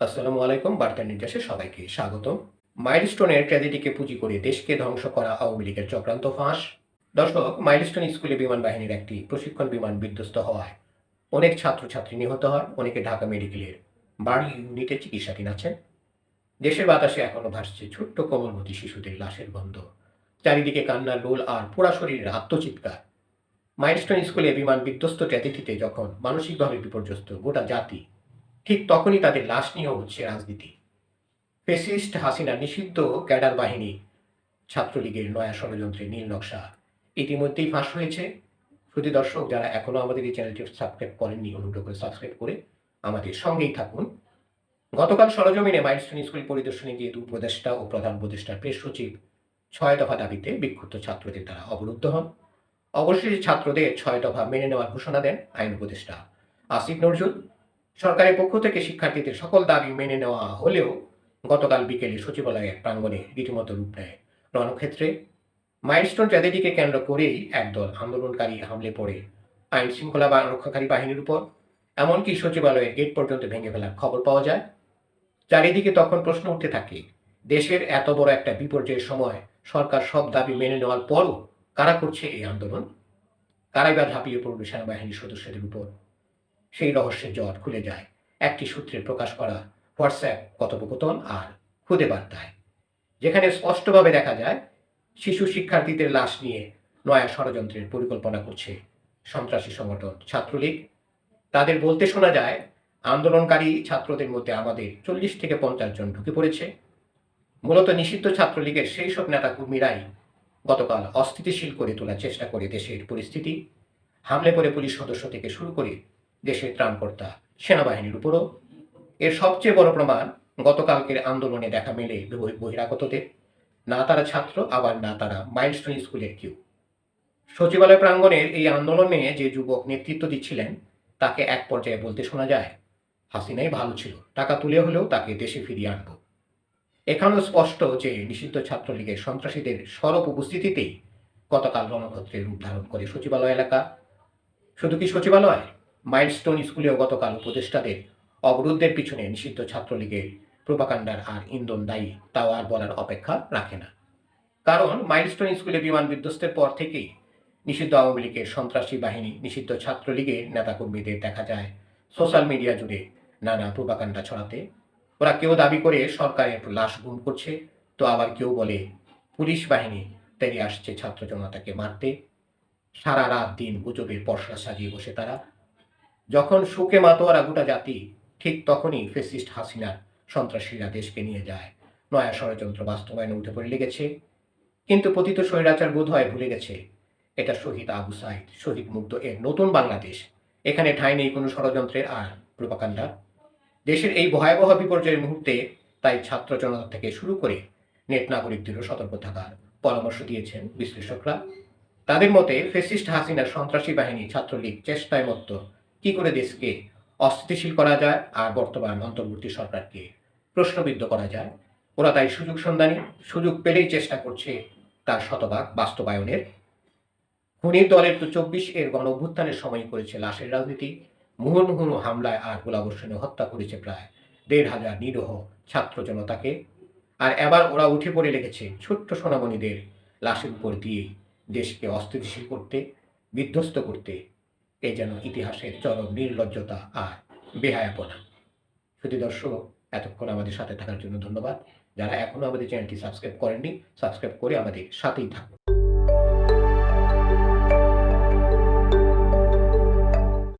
আসসালামু আলাইকুম, বার্তা নির্দেশে সবাইকে স্বাগতম। মাইলস্টোনের ট্র্যাজেডিকে পুঁজি করে দেশকে ধ্বংস করা আওয়ামী লীগের চক্রান্ত ফাঁস। দর্শক, মাইলস্টোন স্কুলে বিমান বাহিনীর একটি প্রশিক্ষণ বিমান বিধ্বস্ত হওয়ায় অনেক ছাত্রছাত্রী নিহত হয় অনেকে ঢাকা মেডিকেলের বাড়ি ইউনিটে চিকিৎসাধীন আছেন। দেশের বাতাসে এখনও ভাসছে ছোট্ট কোমলমতি শিশুদের লাশের গন্ধ। চারিদিকে কান্নার লোল আর পোড়া শরীরের আত্মচিৎকার। মাইলস্টোন স্কুলে বিমান বিধ্বস্ত ট্র্যাজেডিতে যখন মানসিকভাবে বিপর্যস্ত গোটা জাতি ঠিক তখনই তাদের লাশ নিয়েও হচ্ছে রাজনীতি। ফেসিস্ট হাসিনা নিষিদ্ধ ক্যাডার বাহিনী ছাত্রলীগের নয়া ষড়যন্ত্রের নীল নকশা। ইতিমধ্যেই ফাঁস হয়েছে। শুধু দর্শক, যারা এখনও আমাদের এই চ্যানেলটি সাবস্ক্রাইব করেননি, অনুগ্রহ করে সাবস্ক্রাইব করে আমাদের সঙ্গেই থাকুন। গতকাল সরজমিনে মাইলস্টোন স্কুল পরিদর্শনে গিয়ে দু উপদেষ্টা ও প্রধান উপদেষ্টার প্রেস সচিব ছয় দফা দাবিতে বিক্ষুব্ধ ছাত্রদের দ্বারা অবরুদ্ধ হন। অবশেষে ছাত্রদের ছয় দফা মেনে নেওয়ার ঘোষণা দেন আইন উপদেষ্টা আসিফ নজরুল। সরকারের পক্ষ থেকে শিক্ষার্থীদের সকল দাবি মেনে নেওয়া হলেও গতকাল বিকেলে সচিবালয়ের প্রাঙ্গণে রীতিমতো রূপ নেয়। রণক্ষেত্রে মাইলস্টোন ট্র্যাজেডিকে কেন্দ্র করেই একদল আন্দোলনকারী হামলে পড়ে আইন শৃঙ্খলা বা রক্ষাকারী বাহিনীর উপর। এমনকি সচিবালয়ের গেট পর্যন্ত ভেঙে ফেলার খবর পাওয়া যায়। চারিদিকে তখন প্রশ্ন উঠতে থাকে, দেশের এত বড় একটা বিপর্যয়ের সময় সরকার সব দাবি মেনে নেওয়ার পরও কারা করছে এই আন্দোলন? কারাই বা ঝাঁপিয়ে পড়বে সেনাবাহিনীর সদস্যদের উপর? সেই রহস্যের জট খুলে যায়। একটি সূত্রে প্রকাশ করা হোয়াটসঅ্যাপ কথোপকথন আর খুদে বার্তায় যেখানে স্পষ্টভাবে দেখা যায়, শিশু শিক্ষার্থীদের লাশ নিয়ে নয়া ষড়যন্ত্রের পরিকল্পনা করছে সন্ত্রাসী সংগঠন ছাত্রলীগ। তাদের বলতে শোনা যায়, আন্দোলনকারী ছাত্রদের মধ্যে আমাদের চল্লিশ থেকে পঞ্চাশ জন ঢুকে পড়েছে। মূলত নিষিদ্ধ ছাত্রলীগের সেই সব নেতা নেতাকর্মীরাই গতকাল অস্থিতিশীল করে তোলার চেষ্টা করে দেশের পরিস্থিতি। হামলে পড়ে পুলিশ সদস্য থেকে শুরু করে দেশের ত্রাণকর্তা সেনাবাহিনীর উপরও। এর সবচেয়ে বড় প্রমাণ, গতকালকের আন্দোলনে দেখা মেলে বহি- বহিরাগতদের। না তারা ছাত্র, আবার না তারা মাইলস্টোন স্কুলের কেউ। সচিবালয় প্রাঙ্গণের এই আন্দোলনে যে যুবক নেতৃত্ব দিচ্ছিলেন, তাকে এক পর্যায়ে বলতে শোনা যায়, হাসিনাই ভালো ছিল, টাকা তুলে হলেও তাকে দেশে ফিরিয়ে আনব। এখানেও স্পষ্ট যে নিষিদ্ধ ছাত্রলীগের সন্ত্রাসীদের সরব উপস্থিতিতেই গতকাল রণক্ষত্রের রূপ ধারণ করে সচিবালয় এলাকা। শুধু কি সচিবালয়? মাইলস্টোন স্কুলেও গতকাল উপদেষ্টাদের অবরোধের পিছনে নিষিদ্ধ ছাত্রলীগের প্রোপাকাণ্ডার আর ইন্ধন দায়ী, তাও আর বলার অপেক্ষা রাখে না। কারণ মাইলস্টোন স্কুলে বিমান বিধ্বস্তের পর থেকেই নিষিদ্ধ আওয়ামী লীগের সন্ত্রাসী বাহিনী নিষিদ্ধ ছাত্রলীগের নেতাকর্মীদের দেখা যায়। সোশ্যাল মিডিয়া জুড়ে নানা প্রোপাকাণ্ডা ছড়াতে। ওরা কেউ দাবি করে সরকারের লাশ গুম করছে, তো আবার কেউ বলে পুলিশ বাহিনী তেড়ে আসছে ছাত্র জনতাকে মারতে। সারা রাত দিন গুজবের পশরা সাজিয়ে বসে তারা। যখন সুখে মাতোয়ারা গোটা জাতি, ঠিক তখনই ফেসিস্ট হাসিনার সন্ত্রাসীরা দেশকে নিয়ে যায়। নয়া ষড়যন্ত্র বাস্তবায়নে উঠে পড়ে লেগেছে। কিন্তু পতিত স্বৈরাচার বোধ হয় ভুলে গেছে। এটা শহীদ আবু সাইদ, শহীদ মুগ্ধ এর নতুন বাংলাদেশ। এখানে ঠাঁই নেই কোনো ষড়যন্ত্রের আর প্রোপাকাণ্ডা। দেশের এই ভয়াবহ বিপর্যয়ের মুহূর্তে তাই ছাত্র জনতা থেকে শুরু করে নেট নাগরিকদেরও সতর্ক থাকার পরামর্শ দিয়েছেন বিশ্লেষকরা। তাদের মতে, ফেসিস্ট হাসিনার সন্ত্রাসী বাহিনী ছাত্রলীগ চেষ্টায় মতো কি করে দেশকে অস্থিতিশীল করা যায় আর বর্তমান অন্তর্বর্তী সরকারকে প্রশ্নবিদ্ধ করা যায়? ওরা তাই সুযোগ সন্ধানী, সুযোগ পেলেই চেষ্টা করছে তার শতভাগ বাস্তবায়নের। খুনির দলের তো চব্বিশ এর গণ অভ্যুত্থানের সময় করেছে লাশের রাজনীতি। মুহুর্মুহুর্মু হামলায় আর গোলাবর্ষণে হত্যা করেছে প্রায় দেড় হাজার নিরহ ছাত্র জনতাকে। আর এবার ওরা উঠে পড়ে লেগেছে ছোট্ট সোনামণিদের লাশের উপর দিয়ে দেশকে অস্থিতিশীল করতে, বিধ্বস্ত করতে। এ যেন ইতিহাসের চরম নির্লজ্জতা আর বেহায়াপনা। শুধু দর্শক, এতক্ষণ আমাদের সাথে থাকার জন্য ধন্যবাদ। যারা এখনও আমাদের চ্যানেলটি সাবস্ক্রাইব করেননি, সাবস্ক্রাইব করে আমাদের সাথেই থাকুন।